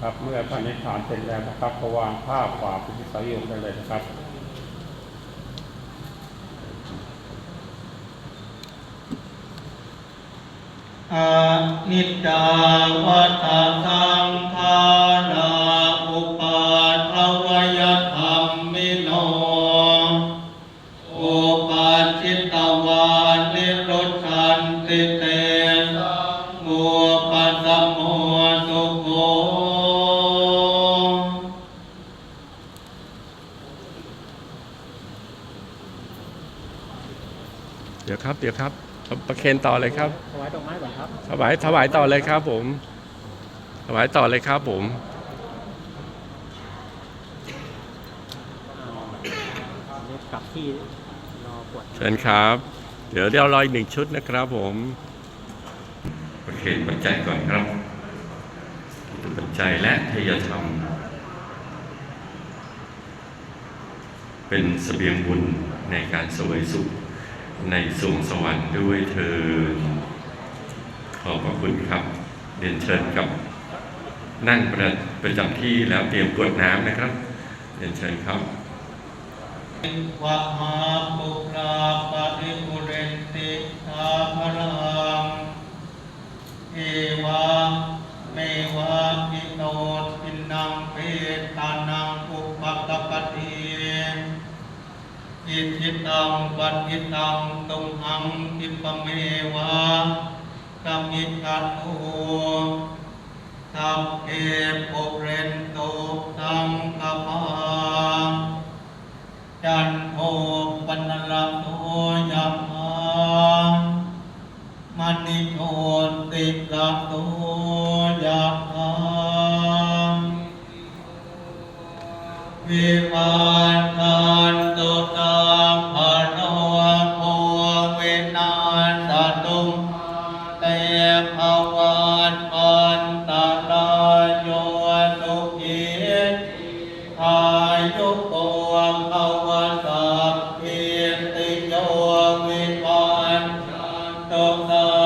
ครับ เมื่อพระนิพพานเสร็จแล้วนะครับก็วางผ้าฝ่าพิธิสายงได้เลยนะครับอนิจจาวัฏสังขาราอุปาทวยธรรมมิโนอุปัชชิตตวานิรุชันติเตสังมุปัสสมโมสุโข เดี๋ยวครับ เดี๋ยวครับ ประเคนต่อเลยครับ ถวายดอกไม้ก่อนครับถวายถวายต่อเลยครับผม ถวายต่อเลยครับผมเรียกกลับที่รอปวดเชิญครับ เดี๋ยวเดี๋ยวรออีกหนึ่งชุดนะครับผมประเคนปัจจัยก่อนครับ ปัจจัยและเทยธรรม เป็นเสบียงบุญในการสวยสุข ในสวงสวรรค์ด้วยเธอ ขอบพระคุณครับเรียนเชิญกับนั่งประประจำที่แล้วเตรียมกดน้ำนะครับเรียนเชิญครับวะมาปุราปะริปุเรนติสา อิทิตังปันทิตังตุมหังคิปเมวะกัมมิกัตโตสัพเพปุเรนโตสังกปาจันโทปนละโทยัมมามันิโทติละโทยัมมาวิวานกัน สุขีอายุโกภวสัพพิติโยวิวันตุสัพ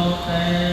Oh, things.